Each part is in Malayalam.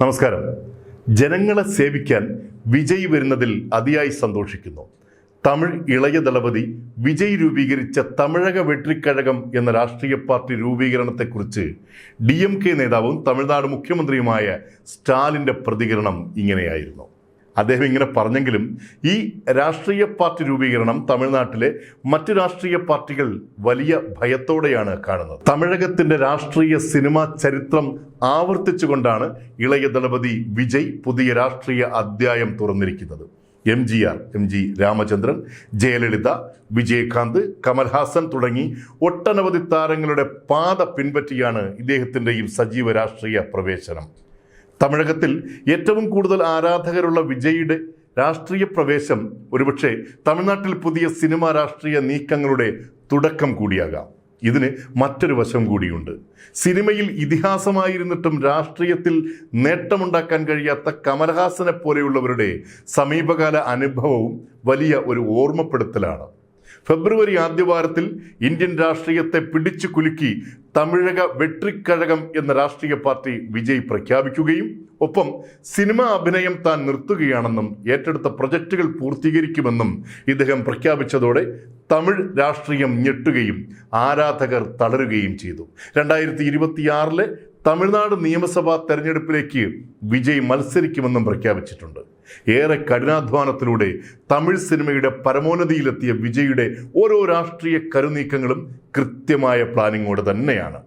നമസ്കാരം. ജനങ്ങളെ സേവിക്കാൻ വിജയ് വരുന്നതിൽ അതിയായി സന്തോഷിക്കുന്നു. തമിഴ് ഇളയ ദളപതി വിജയ് രൂപീകരിച്ച തമിഴക വെട്രിക്കഴകം എന്ന രാഷ്ട്രീയ പാർട്ടി രൂപീകരണത്തെക്കുറിച്ച് ഡി എം കെ നേതാവും തമിഴ്നാട് മുഖ്യമന്ത്രിയുമായ സ്റ്റാലിന്റെ പ്രതികരണം ഇങ്ങനെയായിരുന്നു. അദ്ദേഹം ഇങ്ങനെ പറഞ്ഞെങ്കിലും ഈ രാഷ്ട്രീയ പാർട്ടി രൂപീകരണം തമിഴ്നാട്ടിലെ മറ്റ് രാഷ്ട്രീയ പാർട്ടികൾ വലിയ ഭയത്തോടെയാണ് കാണുന്നത്. തമിഴകത്തിന്റെ രാഷ്ട്രീയ സിനിമാ ചരിത്രം ആവർത്തിച്ചുകൊണ്ടാണ് ഇളയ ദളപതി വിജയ് പുതിയ രാഷ്ട്രീയ അധ്യായം തുറന്നിരിക്കുന്നത്. M G R M G Ramachandran Jayalalithaa Vijayakanth Kamal Haasan തുടങ്ങി ഒട്ടനവധി താരങ്ങളുടെ പാത പിൻപറ്റിയാണ് ഇദ്ദേഹത്തിന്റെയും സജീവ രാഷ്ട്രീയ പ്രവേശനം. തമിഴകത്തിൽ ഏറ്റവും കൂടുതൽ ആരാധകരുള്ള വിജയുടെ രാഷ്ട്രീയ പ്രവേശം ഒരുപക്ഷെ തമിഴ്നാട്ടിൽ പുതിയ സിനിമാ രാഷ്ട്രീയ നീക്കങ്ങളുടെ തുടക്കം കൂടിയാകാം. ഇതിന് മറ്റൊരു വശം കൂടിയുണ്ട്. സിനിമയിൽ ഇതിഹാസമായിരുന്നിട്ടും രാഷ്ട്രീയത്തിൽ നേട്ടമുണ്ടാക്കാൻ കഴിയാത്ത കമലഹാസനെ പോലെയുള്ളവരുടെ സമീപകാല അനുഭവവും വലിയ ഒരു ഓർമ്മപ്പെടുത്തലാണ്. ഫെബ്രുവരി ആദ്യവാരത്തിൽ ഇന്ത്യൻ രാഷ്ട്രീയത്തെ പിടിച്ചു കുലുക്കി തമിഴക വെട്രിക്കഴകം എന്ന രാഷ്ട്രീയ പാർട്ടി വിജയ് പ്രഖ്യാപിക്കുകയും ഒപ്പം സിനിമാ അഭിനയം താൻ നിർത്തുകയാണെന്നും ഏറ്റെടുത്ത പ്രൊജക്റ്റുകൾ പൂർത്തീകരിക്കുമെന്നും ഇദ്ദേഹം പ്രഖ്യാപിച്ചതോടെ തമിഴ് രാഷ്ട്രീയം ഞെട്ടുകയും ആരാധകർ തളരുകയും ചെയ്തു. രണ്ടായിരത്തി ഇരുപത്തിയാറിലെ തമിഴ്നാട് നിയമസഭാ തെരഞ്ഞെടുപ്പിലേക്ക് വിജയ് മത്സരിക്കുമെന്നും പ്രഖ്യാപിച്ചിട്ടുണ്ട്. ഏറെ കഠിനാധ്വാനത്തിലൂടെ തമിഴ് സിനിമയുടെ പരമോന്നതിയിലെത്തിയ വിജയുടെ ഓരോ രാഷ്ട്രീയ കരുനീക്കങ്ങളും കൃത്യമായ പ്ലാനിങ്ങോടെ തന്നെയാണ്.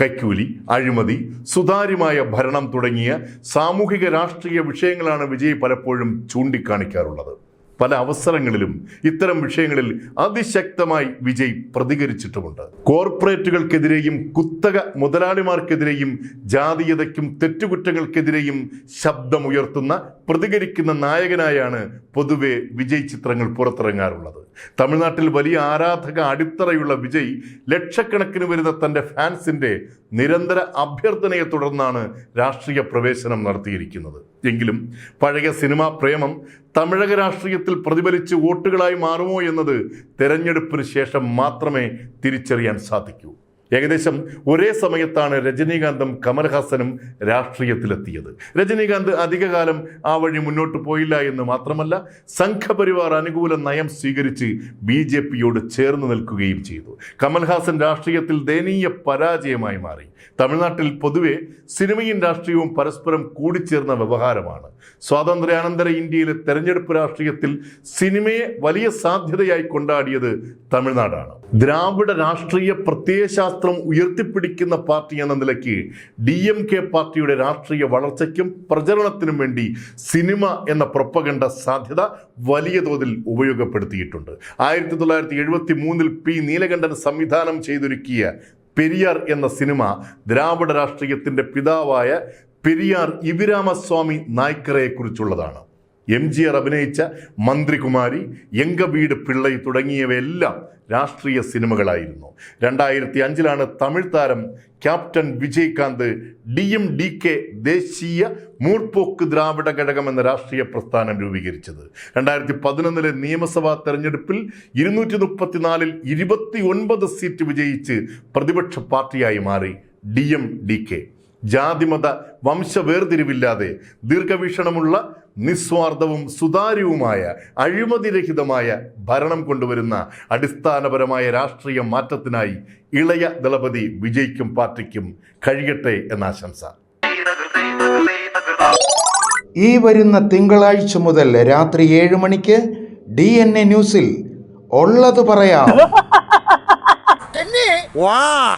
കൈക്കൂലി അഴിമതി സുതാര്യമായ ഭരണം തുടങ്ങിയ സാമൂഹിക രാഷ്ട്രീയ വിഷയങ്ങളാണ് വിജയ് പലപ്പോഴും ചൂണ്ടിക്കാണിക്കാറുള്ളത്. പല അവസരങ്ങളിലും ഇത്തരം വിഷയങ്ങളിൽ അതിശക്തമായി വിജയ് പ്രതികരിച്ചിട്ടുമുണ്ട്. കോർപ്പറേറ്റുകൾക്കെതിരെയും കുത്തക മുതലാളിമാർക്കെതിരെയും ജാതീയതയ്ക്കും തെറ്റുകുറ്റങ്ങൾക്കെതിരെയും ശബ്ദമുയർത്തുന്ന പ്രതികരിക്കുന്ന നായകനായാണ് പൊതുവെ വിജയ് ചിത്രങ്ങൾ പുറത്തിറങ്ങാറുള്ളത്. തമിഴ്നാട്ടിൽ വലിയ ആരാധക അടിത്തറയുള്ള വിജയ് ലക്ഷക്കണക്കിന് വരുന്ന തന്റെ ഫാൻസിന്റെ നിരന്തര അഭ്യർത്ഥനയെ തുടർന്നാണ് രാഷ്ട്രീയ പ്രവേശനം നടത്തിയിരിക്കുന്നത്. എങ്കിലും പഴയ സിനിമാ പ്രേമം തമിഴക രാഷ്ട്രീയത്തിൽ പ്രതിഫലിച്ച് വോട്ടുകളായി മാറുമോ എന്നത് തെരഞ്ഞെടുപ്പിന് ശേഷം മാത്രമേ തിരിച്ചറിയാൻ സാധിക്കൂ. ഏകദേശം ഒരേ സമയത്താണ് രജനീകാന്തും കമൽഹാസനും രാഷ്ട്രീയത്തിലെത്തിയത്. രജനീകാന്ത് അധികകാലം ആ വഴി മുന്നോട്ട് പോയില്ല എന്ന് മാത്രമല്ല സംഘപരിവാർ അനുകൂല നയം സ്വീകരിച്ച് ബി ജെ പിയോട് ചേർന്ന് നിൽക്കുകയും ചെയ്തു. കമൽഹാസൻ രാഷ്ട്രീയത്തിൽ ദയനീയ പരാജയമായി മാറി. തമിഴ്നാട്ടിൽ പൊതുവെ സിനിമയും രാഷ്ട്രീയവും പരസ്പരം കൂടിച്ചേർന്ന വ്യവഹാരമാണ്. സ്വാതന്ത്ര്യാനന്തര ഇന്ത്യയിലെ തെരഞ്ഞെടുപ്പ് രാഷ്ട്രീയത്തിൽ സിനിമയെ വലിയ സാധ്യതയായി കൊണ്ടാടിയത് തമിഴ്നാടാണ്. ദ്രാവിഡ രാഷ്ട്രീയ പ്രത്യയശാസ്ത്രം ഉയർത്തിപ്പിടിക്കുന്ന പാർട്ടി എന്ന നിലയ്ക്ക് ഡി എം കെ പാർട്ടിയുടെ രാഷ്ട്രീയ വളർച്ചയ്ക്കും പ്രചരണത്തിനും വേണ്ടി സിനിമ എന്ന പ്രൊപ്പകണ്ട സാധ്യത വലിയ തോതിൽ ഉപയോഗപ്പെടുത്തിയിട്ടുണ്ട്. ആയിരത്തി തൊള്ളായിരത്തി എഴുപത്തി മൂന്നിൽ പി നീലകണ്ഠൻ സംവിധാനം ചെയ്തൊരുക്കിയ പെരിയാർ എന്ന സിനിമ ദ്രാവിഡ രാഷ്ട്രീയത്തിന്റെ പിതാവായ പെരിയാർ ഇവിരാമസ്വാമി നായ്ക്കറയെ കുറിച്ചുള്ളതാണ് എം ജി ആർ അഭിനയിച്ച മന്ത്രികുമാരി എങ്കവീട് പിള്ളൈ തുടങ്ങിയവയെല്ലാം രാഷ്ട്രീയ സിനിമകളായിരുന്നു. രണ്ടായിരത്തി അഞ്ചിലാണ് തമിഴ് താരം captain Vijayakanth D M D K ദേശീയ മൂർപ്പോക്ക് ദ്രാവിഡ ഘടകം എന്ന രാഷ്ട്രീയ പ്രസ്ഥാനം രൂപീകരിച്ചത്. രണ്ടായിരത്തി പതിനൊന്നിലെ നിയമസഭാ തെരഞ്ഞെടുപ്പിൽ ഇരുന്നൂറ്റി മുപ്പത്തിനാലിൽ ഇരുപത്തി ഒൻപത് സീറ്റ് വിജയിച്ച് പ്രതിപക്ഷ പാർട്ടിയായി മാറി ഡി എം ഡി കെ. ജാതിമത വംശവേർതിരിവില്ലാതെ ദീർഘവീക്ഷണമുള്ള നിസ്വാർത്ഥവും സുതാര്യവുമായ അഴിമതിരഹിതമായ ഭരണം കൊണ്ടുവരുന്ന അടിസ്ഥാനപരമായ രാഷ്ട്രീയ മാറ്റത്തിനായി ഇളയ ദളപതി വിജയിക്കും പാർട്ടിക്കും കഴിയട്ടെ എന്ന ആശംസ. ഈ വരുന്ന തിങ്കളാഴ്ച മുതൽ രാത്രി ഏഴ് മണിക്ക് ഡി എൻ എ ന്യൂസിൽ ഉള്ളത് പറയാം. വാ.